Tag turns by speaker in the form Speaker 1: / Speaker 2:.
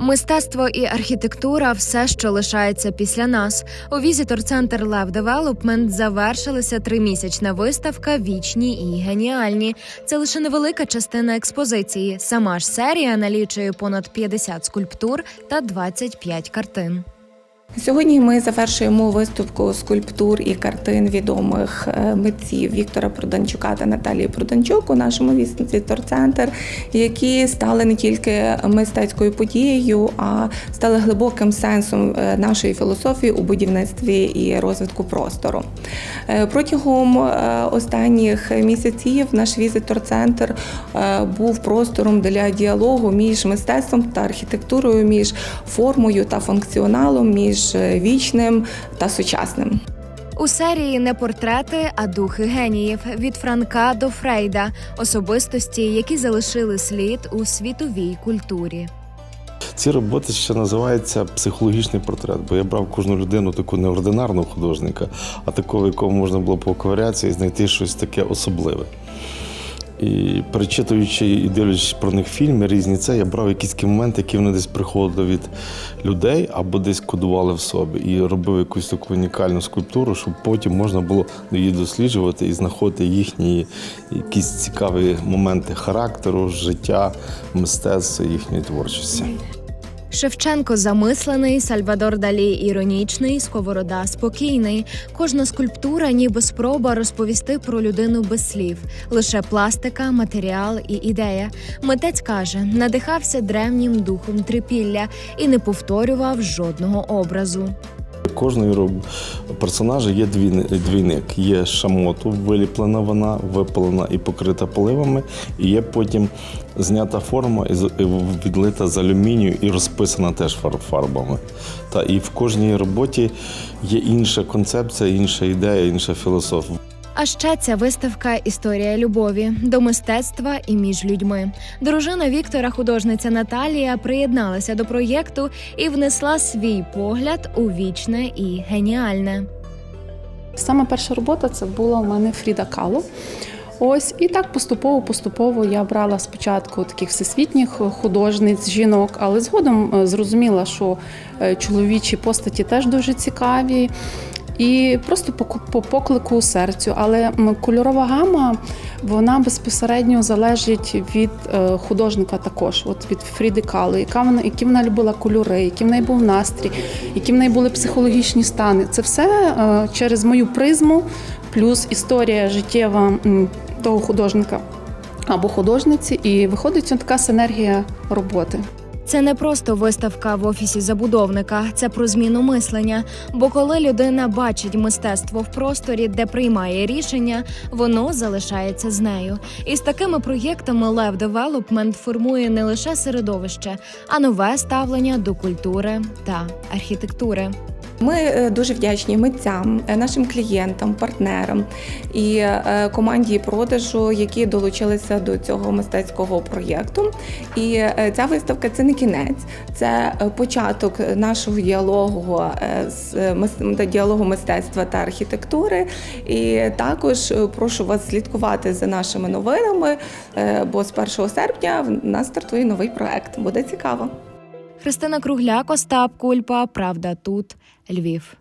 Speaker 1: Мистецтво і архітектура все, що лишається після нас. У візитор-центр Лев Девелопмент завершилася тримісячна виставка Вічні і геніальні. Це лише невелика частина експозиції. Сама ж серія налічує понад 50 скульптур та 25 картин.
Speaker 2: Сьогодні ми завершуємо виставку скульптур і картин відомих е, митців Віктора Проданчука та Наталії Проданчук у нашому візитор-центр, які стали не тільки мистецькою подією, а стали глибоким сенсом е, нашої філософії у будівництві і розвитку простору. Е, Протягом останніх місяців наш візитор-центр був простором для діалогу між мистецтвом та архітектурою, між формою та функціоналом, між е, вічним та сучасним.
Speaker 1: У серії не портрети, а духи геніїв від Франка до Фрейда, особистості, які залишили слід у світовій культурі.
Speaker 3: Ці роботи ще називаються психологічний портрет, бо я брав кожну людину таку неординарного художника, а такого, в якому можна було поковирятися і знайти щось таке особливе. І перечитуючи і дивлячись про них фільми різні, це я брав якісь такі моменти, які вони десь приходили від людей або десь кодували в собі, і робив якусь таку унікальну скульптуру, щоб потім можна було її досліджувати і знаходити їхні якісь цікаві моменти характеру, життя, мистецтва, їхньої творчості.
Speaker 1: Шевченко замислений, Сальвадор Далі іронічний, Сковорода спокійний. Кожна скульптура, ніби спроба розповісти про людину без слів, лише пластика, матеріал і ідея. Митець каже, надихався древнім духом трипілля і не повторював жодного образу.
Speaker 3: Кожної роб- персонажа є двійник. Є шамоту, виліплена вона, випалена і покрита поливами, і є потім знята форма і відлита з алюмінію і розписана теж фарбами. Та і в кожній роботі є інша концепція, інша ідея, інша філософія.
Speaker 1: А ще ця виставка історія любові до мистецтва і між людьми. Дружина Віктора, художниця Наталія, приєдналася до проєкту і внесла свій погляд у вічне і геніальне.
Speaker 4: Саме перша робота це була у мене Фріда Кало. Ось і так поступово-поступово я брала спочатку таких всесвітніх художниць, жінок, але згодом е, зрозуміла, що е, чоловічі постаті теж дуже цікаві. І просто по, по поклику серцю. Але кольорова гама вона безпосередньо залежить від е, художника також, от від Фріди Кало, яка вона, які вона любила кольори, який в неї був настрій, які в неї були психологічні стани. Це все е, через мою призму, плюс історія життєва того художника або художниці, і виходить така синергія роботи.
Speaker 1: Це не просто виставка в офісі забудовника, це про зміну мислення. Бо коли людина бачить мистецтво в просторі, де приймає рішення, воно залишається з нею. І з такими проєктами Лев Девелопмент формує не лише середовище, а нове ставлення до культури та архітектури.
Speaker 2: Ми е, дуже вдячні митцям, е, нашим клієнтам, партнерам і е, команді продажу, які долучилися до цього мистецького проєкту. І ця виставка це не кінець, це початок нашого діалогу з діалогу мистецтва та архітектури. І також прошу вас слідкувати за нашими новинами, бо з 1 серпня в нас стартує новий проект. Буде цікаво.
Speaker 1: Христина Кругляк, Остап Кульпа. Правда тут Львів.